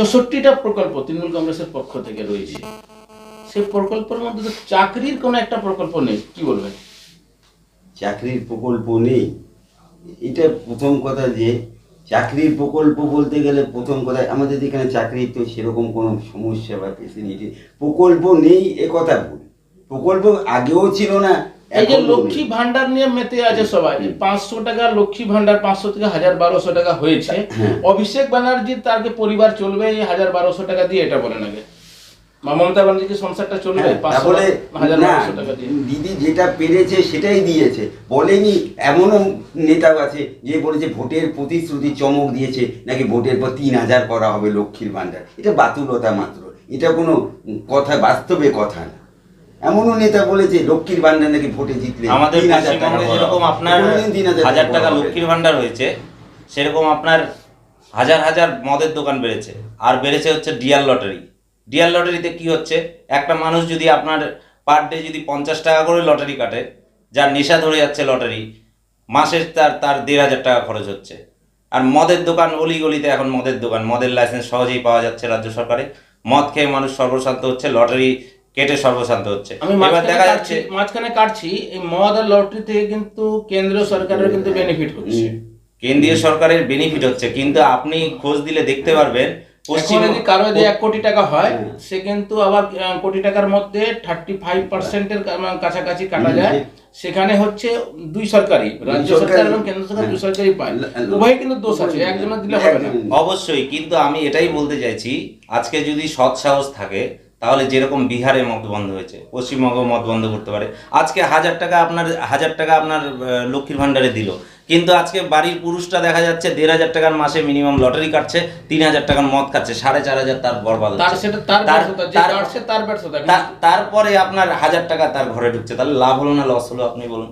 চৌষট্টিটা প্রকল্প তৃণমূল কংগ্রেসের পক্ষ থেকে রয়েছে। সেই প্রকল্পের মধ্যে তো চাকরির কোনো একটা প্রকল্প নেই, কি বলবেন? চাকরির প্রকল্প নেই। এটা প্রথম কথা যে, চাকরির প্রকল্প বলতে গেলে প্রথম কথা আমাদের এখানে চাকরি তো সেরকম কোনো সমস্যা বা ফেসিলিটি প্রকল্প নেই, এ কথা ভুল প্রকল্প আগেও ছিল না এই যে লক্ষ্মী ভান্ডার নিয়ে মেতে আছে সবাই পাঁচশো টাকা লক্ষ্মী ভান্ডার পাঁচশো থেকে হাজার বারোশো টাকা হয়েছে। হ্যাঁ। অভিষেক ব্যানার্জি তাকে পরিবার চলবে এই হাজার বারোশো টাকা দিয়ে এটা বলেন আগে মা মমতা ব্যানার্জি সংসারটা চলবে? হ্যাঁ, দিদি যেটা পেরেছে সেটাই দিয়েছে। বলেনি এমনও নেতা আছে যে বলেছে ভোটের প্রতিশ্রুতি চমক দিয়েছে নাকি ভোটের পর তিন হাজার করা হবে লক্ষ্মীর ভান্ডার এটা বাতুলতা মাত্র। এটা কোনো কথা বাস্তবে কথা না। এমনও নেতা বলেছে লক্ষ্মীর ভান্ডার নাকি ভোটে জিতলে আমাদের পশ্চিমবঙ্গে যেরকম আপনার হাজার টাকা লক্ষ্মীর ভান্ডার হয়েছে সেরকম আপনার হাজার হাজার মদের দোকান বেড়েছে। আর বেড়েছে হচ্ছে ডিয়ার লটারি। ডিয়ার লটারিতে কি হচ্ছে? একটা মানুষ যদি আপনার পার ডে যদি পঞ্চাশ টাকা করে লটারি কাটে যার নেশা ধরে যাচ্ছে লটারি মাসের তার তার দেড় হাজার টাকা খরচ হচ্ছে। আর মদের দোকান অলি গলিতে এখন মদের দোকান। মদের লাইসেন্স সহজেই পাওয়া যাচ্ছে রাজ্য সরকারে। মদ খেয়ে মানুষ সর্বশান্ত হচ্ছে লটারি কেটে সর্বশান্ত হচ্ছে। আমি এবার দেখা যাচ্ছে মাঝখানে কাটছি এই মদ আর লটারি থেকে কিন্তু কেন্দ্রীয় সরকারের কিন্তু বেনিফিট হচ্ছে। কেন্দ্রীয় সরকারের বেনিফিট হচ্ছে কিন্তু আপনি খোঁজ দিলে দেখতে পারবেন পশ্চিম যদি কারও যদি এক কোটি টাকা হয়। সে কিন্তু আবার কোটি টাকার মধ্যে থার্টি ফাইভ পার্সেন্টের কাছাকাছি কাটা যায়। সেখানে হচ্ছে দুই সরকারি রাজ্য সরকার এবং কেন্দ্র সরকার দুই। সরকারই পায়। উভয় কিন্তু দোষ আছে একজনের দিলে হবে না। অবশ্যই কিন্তু আমি এটাই বলতে চাইছি আজকে যদি সৎ সাহস থাকে তাহলে যেরকম বিহারে মদ বন্ধ হয়েছে পশ্চিমবঙ্গ মদ বন্ধ করতে পারে। আজকে হাজার টাকা আপনার হাজার টাকা আপনার লক্ষ্মীর ভান্ডারে দিল। কিন্তু আজকে বাড়ির পুরুষটা দেখা যাচ্ছে দেড় হাজার টাকার মাসে মিনিমাম লটারি কাটছে তিন হাজার টাকার মদ খাচ্ছে সাড়ে চার হাজার তার বরবাদ কাটছে তারপরে আপনার হাজার টাকা তার ঘরে ঢুকছে। তাহলে লাভ হলো না লস হলো আপনি বলুন।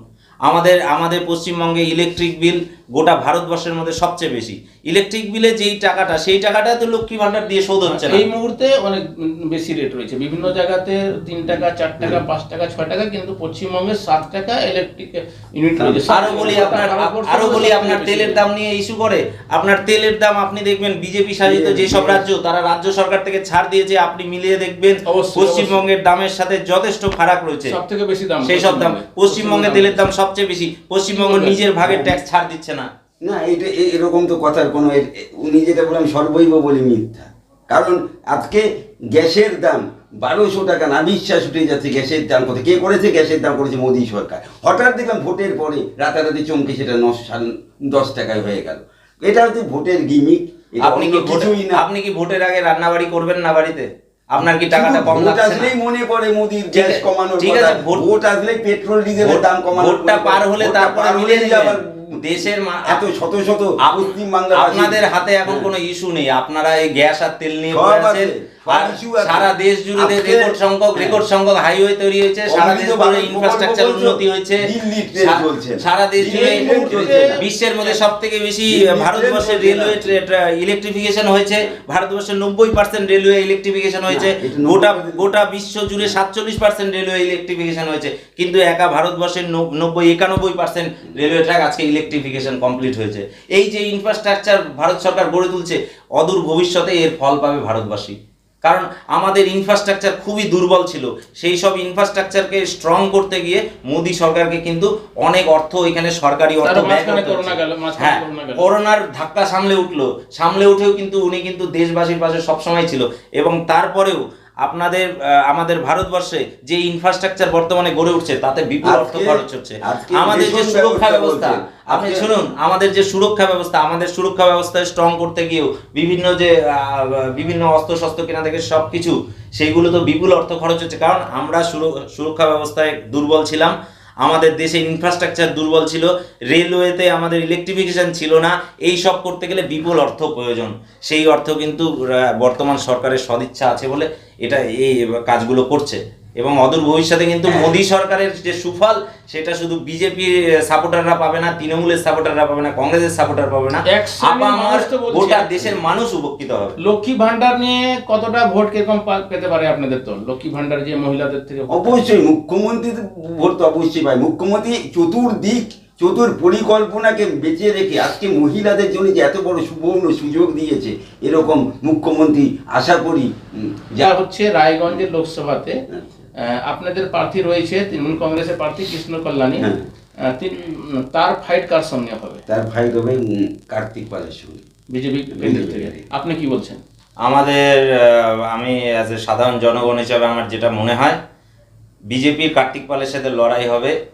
আমাদের আমাদের পশ্চিমবঙ্গে ইলেকট্রিক বিল গোটা ভারতবর্ষের মধ্যে সবচেয়ে বেশি। ইলেকট্রিক বিলে যেই টাকাটা সেই টাকাটা তো লক্ষ্মী ভান্ডার দিয়ে শোধ হচ্ছে না। এই মুহূর্তে অনেক বেশি রেট রয়েছে। বিভিন্ন জায়গাতে তিন টাকা চার টাকা পাঁচ টাকা ছয় টাকা কিন্তু পশ্চিমবঙ্গে সাত টাকা ইলেকট্রিক ইউনিট রয়েছে। আরও বলি আপনার আরও বলি আপনার তেলের দাম নিয়ে ইস্যু করে। আপনার তেলের দাম আপনি দেখবেন বিজেপি শাসিত যেসব রাজ্য তারা রাজ্য সরকার থেকে ছাড় দিয়েছে আপনি মিলিয়ে দেখবেন পশ্চিমবঙ্গের দামের সাথে যথেষ্ট ফারাক রয়েছে। সব থেকে বেশি দাম সেই সব দাম। পশ্চিমবঙ্গে তেলের দাম সবচেয়ে বেশি। পশ্চিমবঙ্গ নিজের ভাগের ট্যাক্স ছাড় দিচ্ছে না। না এটা এরকম তো কথার কোনো উনি যেটা বললাম সর্বৈব বলে মিথ্যা। কারণ আজকে গ্যাসের দাম বারোশো টাকা না বিশ্বাস উঠে যাচ্ছে গ্যাসের দাম কত কে করেছে গ্যাসের দাম? করেছে মোদী সরকার। হঠাৎ দেখলাম ভোটের পরে রাতারাতি চমকে সেটা নশ সাল- দশ টাকায় হয়ে গেল। এটা হচ্ছে ভোটের গিমিক আপনি কি কিছুই না। আপনি কি ভোটের আগে রান্নাবাড়ি করবেন না বাড়িতে? আপনার কি টাকাটা কম লাগছে আসলেই মনে পড়ে মোদির গ্যাস কমানোর ঠিক কথা। আছে, ভোট- আসলেই পেট্রোল ডিজেলের দাম কমানোর ভোটটা পার হলে তারপরে মিলে যাবে। দেশের এত শত শত পশ্চিম আপনাদের হাতে এখন কোনো ইস্যু নেই। আপনারা এই গ্যাস আর তেল নিয়ে সারা দেশ জুড়ে রেকর্ড সংখ্যক হ্যাঁ। রেকর্ড সংখ্যক হাইওয়ে তৈরি হয়েছে সারা দেশ জুড়ে ইনফ্রাস্ট্রাকচার উন্নতি হয়েছে। সারা দেশ জুড়ে। বিশ্বের মধ্যে সব থেকে বেশি ভারতবর্ষের রেলওয়ে ইলেকট্রিফিকেশন হয়েছে। ভারতবর্ষের নব্বই পার্সেন্ট রেলওয়ে ইলেকট্রিফিকেশন হয়েছে। গোটা গোটা বিশ্ব জুড়ে সাতচল্লিশ পার্সেন্ট রেলওয়ে ইলেকট্রিফিকেশন হয়েছে। কিন্তু একা ভারতবর্ষের নব্বই একানব্বই পার্সেন্ট রেলওয়ে ট্র্যাক আজকে ইলেকট্রিফিকেশন কমপ্লিট হয়েছে। এই যে ইনফ্রাস্ট্রাকচার ভারত সরকার গড়ে তুলছে অদূর ভবিষ্যতে এর ফল পাবে ভারতবাসী। কারণ আমাদের ইনফ্রাস্ট্রাকচার খুবই দুর্বল ছিল। সেই সব ইনফ্রাস্ট্রাকচারকে স্ট্রং করতে গিয়ে মোদী সরকারকে কিন্তু অনেক অর্থ এখানে সরকারি অর্থ হ্যাঁ করোনার ধাক্কা সামলে উঠল। সামলে উঠেও কিন্তু উনি কিন্তু দেশবাসীর পাশে সবসময় ছিল। এবং তারপরেও আপনাদের আমাদের ভারতবর্ষে যে ইনফ্রাস্ট্রাকচার বর্তমানে গড়ে উঠছে তাতে বিপুল অর্থ খরচ হচ্ছে। আমাদের যে সুরক্ষা ব্যবস্থা আপনি শুনুন আমাদের যে সুরক্ষা ব্যবস্থা আমাদের সুরক্ষা ব্যবস্থা স্ট্রং করতে গিয়েও বিভিন্ন যে বিভিন্ন অস্ত্র শস্ত্র কেনা থেকে সব কিছু সেইগুলো তো বিপুল অর্থ খরচ হচ্ছে। কারণ আমরা সুরক্ষা ব্যবস্থায় দুর্বল ছিলাম আমাদের দেশে ইনফ্রাস্ট্রাকচার দুর্বল ছিল রেলওয়েতে আমাদের ইলেকট্রিফিকেশন ছিল না, এই সব করতে গেলে বিপুল অর্থ প্রয়োজন। সেই অর্থ কিন্তু বর্তমান সরকারের সদিচ্ছা আছে বলে এটা এই কাজগুলো করছে। এবং অদূর ভবিষ্যতে কিন্তু মোদী সরকারের যে সুফল সেটা শুধু বিজেপির সাপোর্টাররা পাবে না তৃণমূলের সাপোর্টাররা পাবে না কংগ্রেসের সাপোর্টার পাবে না। গোটা দেশের মানুষ উপকৃত হবে। লক্ষ্মী ভান্ডার নিয়ে কতটা ভোট কীরকম পেতে পারে আপনাদের তো লক্ষ্মী ভান্ডার যে মহিলাদের থেকে অবশ্যই মুখ্যমন্ত্রী ভোট তো অবশ্যই পায়। মুখ্যমন্ত্রী চতুর্দিক চতুর পরিকল্পনাকে বেঁচে রেখে আজকে মহিলাদের জন্য যে এত বড় সুবর্ণ সুযোগ দিয়েছে এরকম মুখ্যমন্ত্রী আশা করি যা হচ্ছে রায়গঞ্জের লোকসভাতে। আহ, আপনাদের প্রার্থী রয়েছে তৃণমূল কংগ্রেসের প্রার্থী কৃষ্ণ কল্যাণী। হ্যাঁ। তিন- তার ফাইট কার সঙ্গে হবে? তার ফাইট হবে কার্তিক পালের সঙ্গে। বিজেপি আপনি কি বলছেন? আমাদের আমি অ্যাজ এ সাধারণ জনগণ হিসাবে আমার যেটা মনে হয় বিজেপির কার্তিক পালের সাথে লড়াই হবে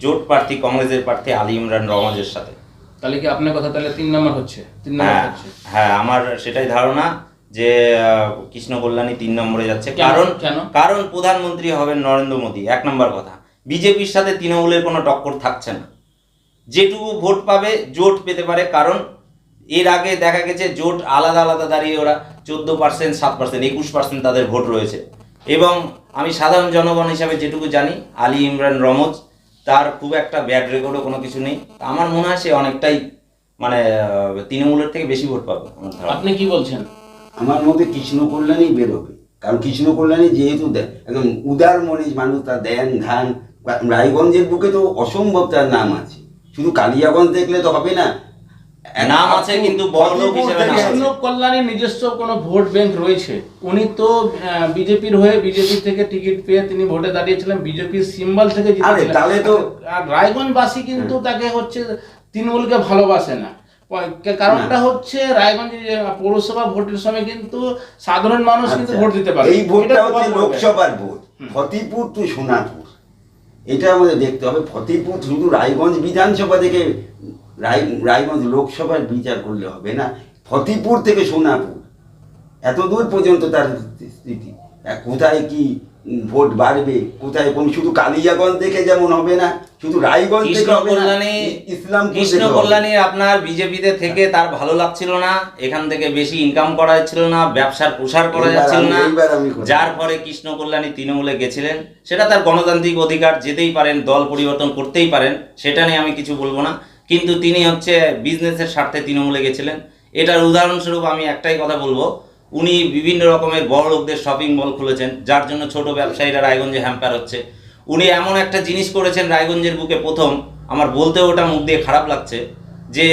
জোট প্রার্থী কংগ্রেসের প্রার্থী আলী ইমরান রহমানের সাথে। তাহলে কি আপনার কথা তাহলে তিন নম্বর হচ্ছে? তিন নম্বর হ্যাঁ হচ্ছে। হ্যাঁ আমার সেটাই ধারণা। যে কৃষ্ণ কল্যাণী তিন নম্বরে যাচ্ছে। কারণ কেন? কারণ প্রধানমন্ত্রী হবেন নরেন্দ্র মোদী এক নম্বর কথা। বিজেপির সাথে তৃণমূলের কোনো টক্কর থাকছে না। যেটুকু ভোট পাবে জোট পেতে পারে কারণ এর আগে দেখা গেছে জোট আলাদা আলাদা দাঁড়িয়ে ওরা চোদ্দ পার্সেন্ট সাত পার্সেন্ট একুশ পার্সেন্ট তাদের ভোট রয়েছে। এবং আমি সাধারণ জনগণ হিসাবে যেটুকু জানি আলী ইমরান রমজ তার খুব একটা ব্যাড রেকর্ডও কোনো কিছু নেই। আমার মনে হয় সে অনেকটাই মানে তৃণমূলের থেকে বেশি ভোট পাবে। আপনি কি বলছেন? আমার মতে কৃষ্ণ কল্যাণী বেরোবে। কারণ কৃষ্ণ কল্যাণী যেহেতু একদম উদার মনে মানুষ তার দেন ধান রায়গঞ্জের বুকে তো অসম্ভব তার নাম আছে। শুধু কালিয়াগঞ্জ দেখলে তো হবে না। নাম আছে কিন্তু কল্যাণীর নিজস্ব কোনো ভোট ব্যাংক রয়েছে। উনি তো বিজেপির হয়ে বিজেপি থেকে টিকিট পেয়ে তিনি ভোটে দাঁড়িয়েছিলেন বিজেপির সিম্বল থেকে তাহলে তো- আর রায়গঞ্জবাসী কিন্তু তাকে হচ্ছে তৃণমূলকে ভালোবাসে না। কারণটা হচ্ছে রায়গঞ্জের যে পৌরসভা ভোটের সময় কিন্তু সাধারণ মানুষ কিন্তু আচ্ছা, ভোট দিতে পারে এই ভোটটা হচ্ছে লোকসভার ভোট ফতেপুর টু সোনাপুর এটা আমাদের দেখতে হবে ফতেপুর শুধু রায়গঞ্জ বিধানসভা থেকে রায় রায়গঞ্জ লোকসভার বিচার করলে হবে না ফতেপুর থেকে সোনাপুর এত দূর পর্যন্ত তার স্থিতি কোথায় কি ভোট বাড়বে কোথায় কোন শুধু কালিয়াগঞ্জ দেখে যেমন হবে না শুধু রায়গঞ্জ কৃষ্ণ থেকে হবে না কল্যাণী ইসলাম কৃষ্ণ কল্যাণী আপনার বিজেপিতে থেকে তার ভালো লাগছিল না এখান থেকে বেশি ইনকাম করা যাচ্ছিল না ব্যবসার প্রসার করা যাচ্ছিল না যার পরে কৃষ্ণ কল্যাণী তৃণমূলে গেছিলেন। সেটা তার গণতান্ত্রিক অধিকার যেতেই পারেন দল পরিবর্তন করতেই পারেন সেটা নিয়ে আমি কিছু বলব না। কিন্তু তিনি হচ্ছে বিজনেসের স্বার্থে তৃণমূলে গেছিলেন। এটার উদাহরণস্বরূপ আমি একটাই কথা বলব উনি বিভিন্ন রকমের বড় লোকদের শপিং মল খুলেছেন যার জন্য ছোট ব্যবসায়ীরা রায়গঞ্জে হ্যাম্পার হচ্ছে। উনি এমন একটা জিনিস করেছেন রায়গঞ্জের বুকে প্রথম আমার বলতেও ওটা মুখ দিয়ে খারাপ লাগছে যে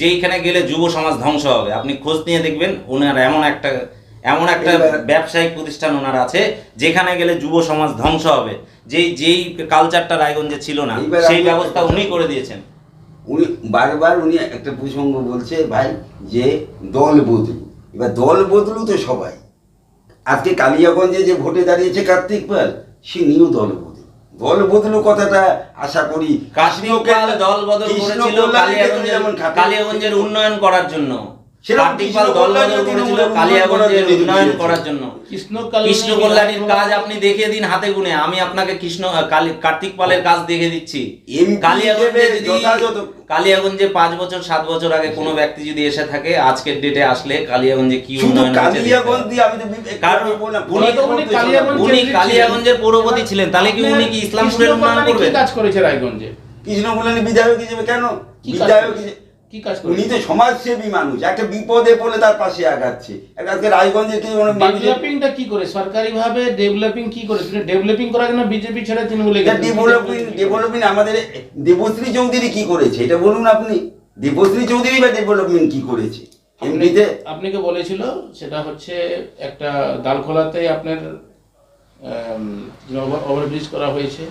যেইখানে গেলে যুব সমাজ ধ্বংস হবে। আপনি খোঁজ নিয়ে দেখবেন ওনার এমন একটা এমন একটা ব্যবসায়িক প্রতিষ্ঠান ওনার আছে যেখানে গেলে যুব সমাজ ধ্বংস হবে। যেই যেই কালচারটা রায়গঞ্জে ছিল না সেই ব্যবস্থা উনি করে দিয়েছেন। উনি বারবার উনি একটা প্রসঙ্গ বলছে ভাই যে দল বদলু এবার দল বদলু তো সবাই। আজকে কালিয়াগঞ্জে যে ভোটে দাঁড়িয়েছে কার্তিক পাল সে নিয়েও দল বদলু দল বদলু কথাটা আশা করি কাশ্মীর দল বদল করেছিল কালিয়াগঞ্জের উন্নয়ন করার জন্য। সেরকম কার্তিক পাল কৃষ্ণ দল বদল করেছিল কালিয়াগঞ্জের উন্নয়ন করার জন্য। কৃষ্ণ কৃষ্ণ কল্যাণীর কাজ আপনি দেখিয়ে দিন হাতে গুনে। আমি আপনাকে কৃষ্ণ কার্তিক পালের কাজ দেখে দিচ্ছি। কালিয়াগঞ্জে পাঁচ বছর সাত বছর আগে কোনো ব্যক্তি যদি এসে থাকে আজকের ডেটে আসলে কালিয়াগঞ্জে কি উন্নয়ন কারণ উনি কালিয়াগঞ্জের ছিলেন। পৌরপতি ছিলেন। তাহলে কি উনি কি ইসলামপুরের উন্নয়ন করবেন? কাজ করেছে রায়গঞ্জে? কৃষ্ণ কল্যাণী বিধায়ক হিসেবে কেন? বিধায়ক হিসেবে কি কাজ উনি তো সমাজসেবী মানুষ একটা বিপদে পড়লে তার পাশে আগাচ্ছে। আজকে রায়গঞ্জে কি ডেভেলপিংটা কি করে? সরকারি ভাবে ডেভেলপিং কি করে? ডেভেলপিং করার জন্য বিজেপি ছেড়ে তৃণমূলে ডেভেলপিং ডেভেলপমেন্ট আমাদের দেবশ্রী চৌধুরী কি করেছে? এটা বলুন আপনি। দেবশ্রী চৌধুরী বা ডেভেলপমেন্ট কি করেছে? এমনিতে আপনাকে বলেছিল সেটা হচ্ছে একটা দালখোলাতে আপনার ওভারব্রিজ করা হয়েছে।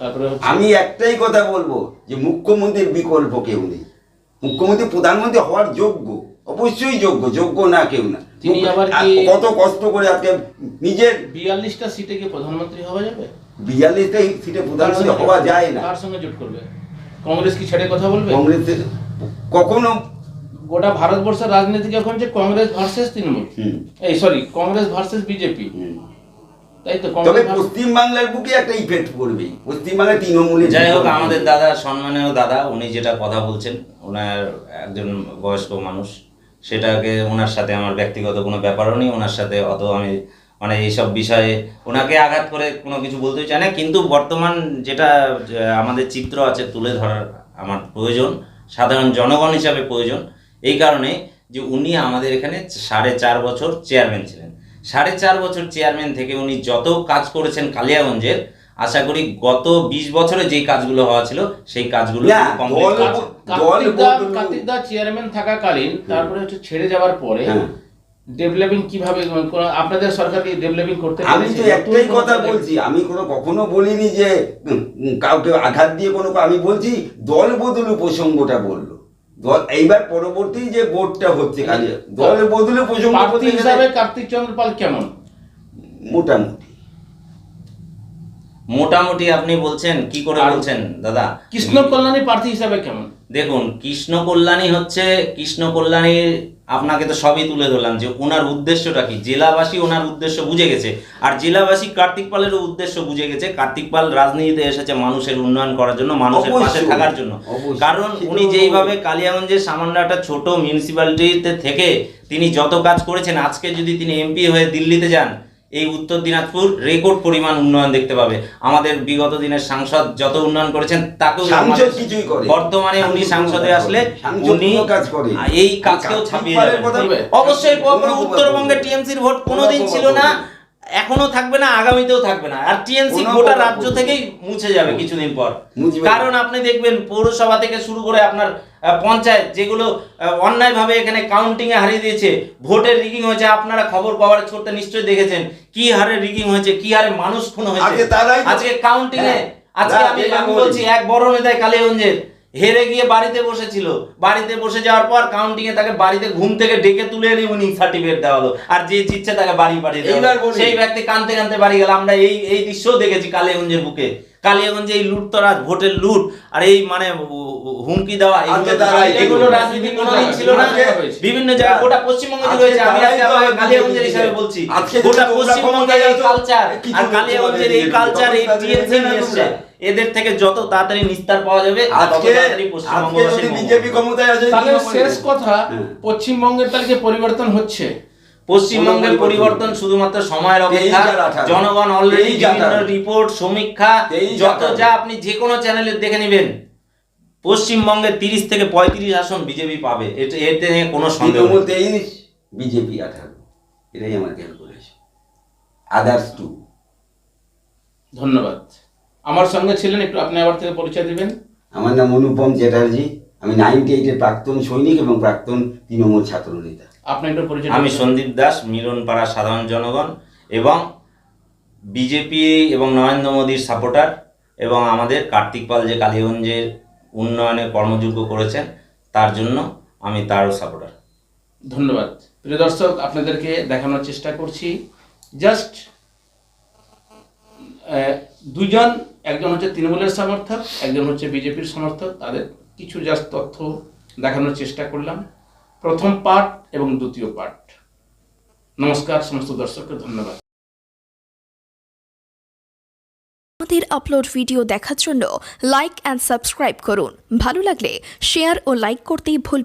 তারপরে আমি একটাই কথা বলব যে মুখ্যমন্ত্রীর বিকল্প কেউ নেই। মুখ্যমন্ত্রী প্রধানমন্ত্রী হওয়ার যোগ্য অবশ্যই যোগ্য যোগ্য না কেউ না। তিনি আবার কত কষ্ট করে আজকে নিজের বিয়াল্লিশটা সিটে কি প্রধানমন্ত্রী হওয়া যাবে? বিয়াল্লিশটা সিটে প্রধানমন্ত্রী হওয়া যায় না। কার সঙ্গে জোট করবে? কংগ্রেস কি ছেড়ে কথা বলবে? কংগ্রেসের কখনো গোটা ভারতবর্ষের রাজনীতি এখন যে কংগ্রেস ভার্সেস তৃণমূল এই সরি কংগ্রেস ভার্সেস বিজেপি তবে পশ্চিম বাংলার বুকে একটা ইফেক্ট পড়বে। পশ্চিম বাংলায় তৃণমূলে যাই হোক আমাদের দাদা সম্মানীয় দাদা উনি যেটা কথা বলছেন ওনার একজন বয়স্ক মানুষ সেটাকে ওনার সাথে আমার ব্যক্তিগত কোনো ব্যাপারও নেই ওনার সাথে অত আমি মানে এইসব বিষয়ে ওনাকে আঘাত করে কোনো কিছু বলতে চাই না কিন্তু বর্তমান যেটা আমাদের চিত্র আছে তুলে ধরার আমার প্রয়োজন সাধারণ জনগণ হিসাবে প্রয়োজন এই কারণে যে উনি আমাদের এখানে সাড়ে চার বছর চেয়ারম্যান ছিলেন। সাড়ে চার বছর চেয়ারম্যান থেকে উনি যত কাজ করেছেন কালিয়াগঞ্জের আশা করি গত বিশ বছরে যেই কাজগুলো হওয়া ছিল সেই কাজগুলো চেয়ারম্যান থাকাকালীন তারপরে হচ্ছে ছেড়ে যাওয়ার পরে হ্যাঁ। ডেভেলপিং কীভাবে আপনাদের সরকার কি ডেভেলপিং করতে আমি তো একটাই কথা বলছি আমি কোনো কখনো বলিনি যে কাউকে আঘাত দিয়ে কোনো আমি বলছি দল বদলু প্রসঙ্গটা বলল। দল এইবার পরবর্তী যে বোর্ডটা হচ্ছে কাজে দল বদলে প্রার্থী হিসাবে কার্তিক চন্দ্র পাল কেমন? মোটামুটি। মোটামুটি আপনি বলছেন কি করে আর- বলছেন দাদা? কৃষ্ণ কল্যাণী প্রার্থী হিসাবে কেমন? দেখুন কৃষ্ণ কল্যাণী হচ্ছে কৃষ্ণ কল্যাণীর আপনাকে তো সবই তুলে ধরলাম যে ওনার উদ্দেশ্যটা কি? জেলাবাসী ওনার উদ্দেশ্য বুঝে গেছে। আর জেলাবাসী কার্তিক পালের উদ্দেশ্য বুঝে গেছে। কার্তিক পাল রাজনীতিতে এসেছে মানুষের উন্নয়ন করার জন্য মানুষের পাশে থাকার জন্য। কারণ উনি যেইভাবে কালিয়াগঞ্জের সামান্য একটা ছোট মিউনিসিপ্যালিটিতে থেকে তিনি যত কাজ করেছেন আজকে যদি তিনি এমপি হয়ে দিল্লিতে যান এই উত্তর দিনাজপুর রেকর্ড পরিমাণ উন্নয়ন দেখতে পাবে। আমাদের বিগত দিনের সাংসদ যত উন্নয়ন করেছেন তাকেও কিছুই করে বর্তমানে উনি সাংসদে আসলে। উনি কাজ করে এই কাজকেও ছাপিয়ে বলবে। অবশ্যই উত্তরবঙ্গে টিএমসির ভোট কোনোদিন ছিল না। এখনও থাকবে না আগামীতেও থাকবে না। আর টিএমসি কোনো গোটা রাজ্য থেকেই মুছে যাবে কিছুদিন পর। কারণ আপনি দেখবেন পৌরসভা থেকে শুরু করে আপনার পঞ্চায়েত যেগুলো অন্যায়ভাবে এখানে কাউন্টিং এ হারিয়ে দিয়েছে ভোটের রিগিং হয়েছে আপনারা খবর কভারেজ করতে নিশ্চয়ই দেখেছেন কি হারে রিগিং হয়েছে কি হারে মানুষ খুন হয়েছে। আজকে তো- আজকে কাউন্টিং এ হ্যাঁ, আজকে আমি। বলছি। এক বড় নেতায় কালীগঞ্জের হেরে গিয়ে বাড়িতে বসেছিল। বাড়িতে বসে যাওয়ার পর কাউন্টিং এ তাকে বাড়িতে ঘুম থেকে ডেকে তুলে এনে উনি সার্টিফিকেট দেওয়া হলো আর যে জিতছে তাকে বাড়ি পাঠিয়ে দেওয়া। সেই ব্যক্তি কানতে কানতে বাড়ি গেল। আমরা এই এই দৃশ্যও দেখেছি কালীগঞ্জের বুকে। কালিয়াগঞ্জে এই লুটতরাজ ভোটের লুট আর এই মানে হুমকি দেওয়া এগুলো- তারাই- এগুলো রাজনীতি কোনোদিন ছিল না। বিভিন্ন জায়গায় গোটা পশ্চিমবঙ্গে যে রয়েছে আমি আজকে কালিয়াগঞ্জের হিসাবে বলছি। গোটা তোমরা পশ্চিমবঙ্গের এই কালচার আর কালিয়াগঞ্জের এই কালচার এই টিএমসি নিয়ে এসছে। এদের থেকে যত তাড়াতাড়ি নিস্তার পাওয়া যাবে আজকে আজকে যদি বিজেপি ক্ষমতায় আসে তাহলে শেষ কথা হ্যাঁ। পশ্চিমবঙ্গের তালিকে পরিবর্তন হচ্ছে? পশ্চিমবঙ্গের পরিবর্তন শুধুমাত্র সময়ের অপেক্ষা। জনগণ অলরেডি বিভিন্ন রিপোর্ট সমীক্ষা যত যা আপনি যে কোনো চ্যানেলে দেখে নেবেন পশ্চিমবঙ্গে তিরিশ থেকে পঁয়ত্রিশ আসন বিজেপি পাবে। এটা এতে নিয়ে কোনো সন্দেহ তেইশ বিজেপি আঠারো। এটাই আমার ক্যালকুলেশন আদার্স টু ধন্যবাদ। আমার সঙ্গে ছিলেন একটু আপনি আবার থেকে পরিচয় দিবেন। আমার নাম অনুপম চ্যাটার্জি। আমি নাইনটি এইটের প্রাক্তন সৈনিক এবং প্রাক্তন তৃণমূল ছাত্র নেতা আপনি একটু পরিচয় আমি সন্দীপ দাস মিলনপাড়া সাধারণ জনগণ এবং বিজেপি এবং নরেন্দ্র মোদীর সাপোর্টার এবং আমাদের কার্তিক পাল যে কালীগঞ্জের উন্নয়নে কর্মযোগ্য করেছেন তার জন্য আমি তারও সাপোর্টার। ধন্যবাদ। প্রিয় দর্শক আপনাদেরকে দেখানোর চেষ্টা করছি। জাস্ট দুজন একজন হচ্ছে তৃণমূলের সমর্থক, একজন হচ্ছে বিজেপির সমর্থক। তাদের কিছু জাস্ট তথ্য দেখানোর চেষ্টা করলাম। প্রথম পার্ট এবং দ্বিতীয় পার্ট নমস্কার, সমস্ত দর্শককে ধন্যবাদ। আমাদের আপলোড ভিডিও দেখার জন্য লাইক অ্যান্ড সাবস্ক্রাইব করুন। ভালো লাগলে শেয়ার ও লাইক করতেই ভুল